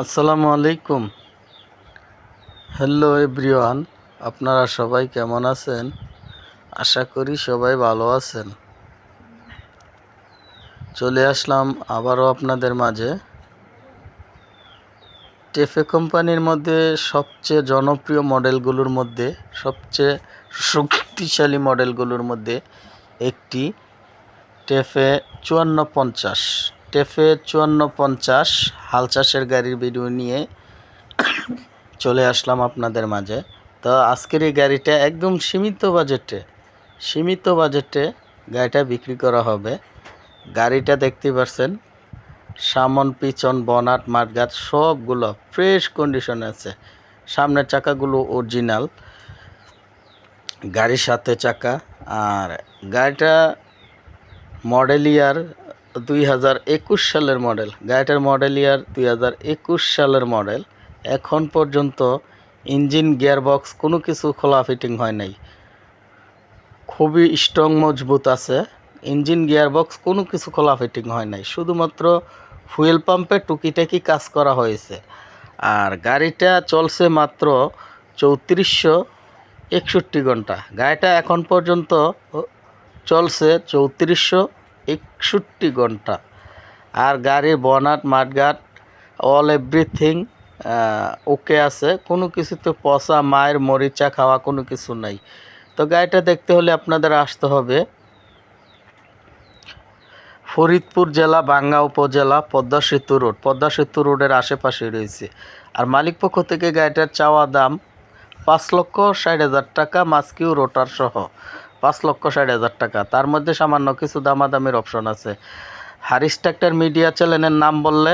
আসসালামু আলাইকুম। Hello everyone আপনারা সবাই কেমন আছেন? আশা করি সবাই ভালো আছেন। চলে আসলাম আবারও আপনাদের মাঝে। টেফে কোম্পানির মধ্যে সবচেয়ে জনপ্রিয় মডেলগুলোর মধ্যে, সবচেয়ে শক্তিশালী মডেলগুলোর মধ্যে একটি টেফে চুয়ান্ন পঞ্চাশ। টেফে চুয়ান্ন পঞ্চাশ, হাল চাষের গাড়ির ভিডিও নিয়ে চলে আসলাম আপনাদের মাঝে। তো আজকের এই গাড়িটা একদম সীমিত বাজেটে সীমিত বাজেটে গাড়িটা বিক্রি করা হবে। গাড়িটা দেখতে পাচ্ছেন সামন, পিছন, বনাট মাঠগাট সবগুলো ফ্রেশ কন্ডিশনে আছে। সামনের চাকাগুলো অরিজিনাল গাড়ির সাথে চাকা। আর গাড়িটা মডেল ইয়ার দুই হাজার একুশ সালের মডেল। গাড়িটার মডেল ইয়ার দুই হাজার একুশ সালের মডেল। এখন পর্যন্ত ইঞ্জিন, গিয়ারবক্স কোনো কিছু খোলা ফিটিং হয় নাই। খুবই স্ট্রং মজবুত আছে। ইঞ্জিন, গিয়ারবক্স কোনো কিছু খোলা ফিটিং হয় নাই। শুধুমাত্র ফুয়েল পাম্পে টুকিটাকি কাজ করা হয়েছে। আর গাড়িটা চলছে মাত্র চৌত্রিশশো একষট্টি ঘণ্টা। গাড়িটা এখন পর্যন্ত চলছে চৌত্রিশশো একষট্টি ঘণ্টা। আর গাড়ির বনাট, মাঠঘাট অল এভরিথিং ওকে আছে। কোনো কিছুতে পচা, মায়ের মরিচা খাওয়া কোনো কিছু নাই। তো গাড়িটা দেখতে হলে আপনাদের আসতে হবে। ফরিদপুর জেলা বাঙ্গা উপজেলা, পদ্মা সেতু রোড। পদ্মা সেতু রোডের আশেপাশে রয়েছে। আর মালিক পক্ষ থেকে গাড়িটার চাওয়া দাম পাঁচ লক্ষ ষাট হাজার টাকা মাস্কিউ রোটার সহ। পাঁচ লক্ষ ষাট হাজার টাকা। তার মধ্যে সামান্য কিছু দামাদামির অপশন আছে। হারিস ট্রাক্টর মিডিয়া চ্যানেলের নাম বললে